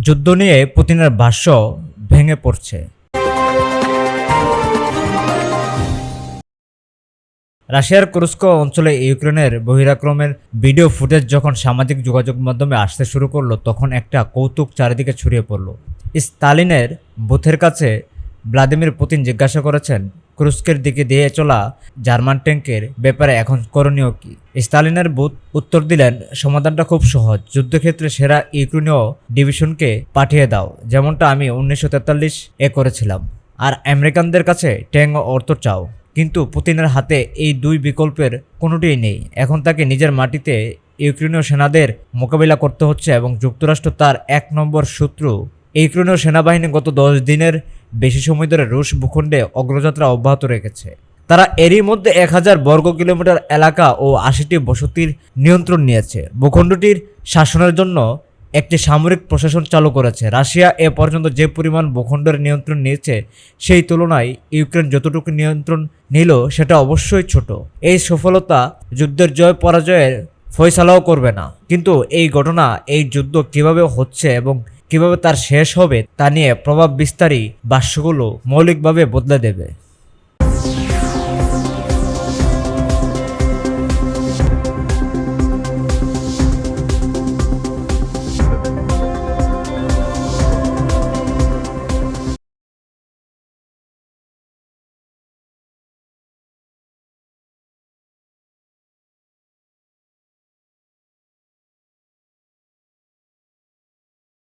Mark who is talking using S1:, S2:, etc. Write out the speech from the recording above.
S1: যুদ্ধ নিয়ে পুতিনের ভাষ্য ভেঙে পড়ছে। রাশিয়ার কুরস্ক অঞ্চলে ইউক্রেনের বহিরাক্রমের ভিডিও ফুটেজ যখন সামাজিক যোগাযোগ মাধ্যমে আসতে শুরু করল, তখন একটা কৌতুক চারিদিকে ছড়িয়ে পড়ল। স্তালিনের বুথের কাছে ভ্লাদিমির পুতিন জিজ্ঞাসা করেছেন কুরস্কের দিকে দিয়ে চলা জার্মান ট্যাঙ্কের ব্যাপারে এখন করণীয় কি? স্তালিনের বুথ উত্তর দিলেন, সমাধানটা খুব সহজ। যুদ্ধক্ষেত্রে সেরা ইউক্রেনীয় ডিভিশনকে পাঠিয়ে দাও। যেমনটা আমি উনিশশো তেতাল্লিশ এ করেছিলাম। আর আমেরিকানদের কাছে ট্যাঙ্ক অর্থ চাও। কিন্তু পুতিনের হাতে এই দুই বিকল্পের কোনোটিই নেই। এখন তাকে নিজের মাটিতে ইউক্রেনীয় সেনাদের মোকাবিলা করতে হচ্ছে এবং যুক্তরাষ্ট্র তার এক নম্বর শত্রু। ইউক্রেনীয় সেনাবাহিনী গত দশ দিনের বেশি সময় ধরে রুশ ভূখণ্ডে অগ্রযাত্রা অব্যাহত রেখেছে। তারা এরই মধ্যে এক হাজার বর্গ কিলোমিটার এলাকা ও আশিটি বসতির নিয়ন্ত্রণ নিয়েছে। ভূখণ্ডটির শাসনের জন্য একটি সামরিক প্রশাসন চালু করেছে। রাশিয়া এ পর্যন্ত যে পরিমাণ ভূখণ্ডের নিয়ন্ত্রণ নিয়েছে, সেই তুলনায় ইউক্রেন যতটুকু নিয়ন্ত্রণ নিল, সেটা অবশ্যই ছোট। এই সফলতা যুদ্ধের জয় পরাজয়ের ফয়সালাও করবে না। কিন্তু এই ঘটনা, এই যুদ্ধ কীভাবে হচ্ছে এবং কীভাবে তার শেষ হবে তা নিয়ে প্রভাব বিস্তারী বাস্যগুলো মৌলিকভাবে বদলে দেবে।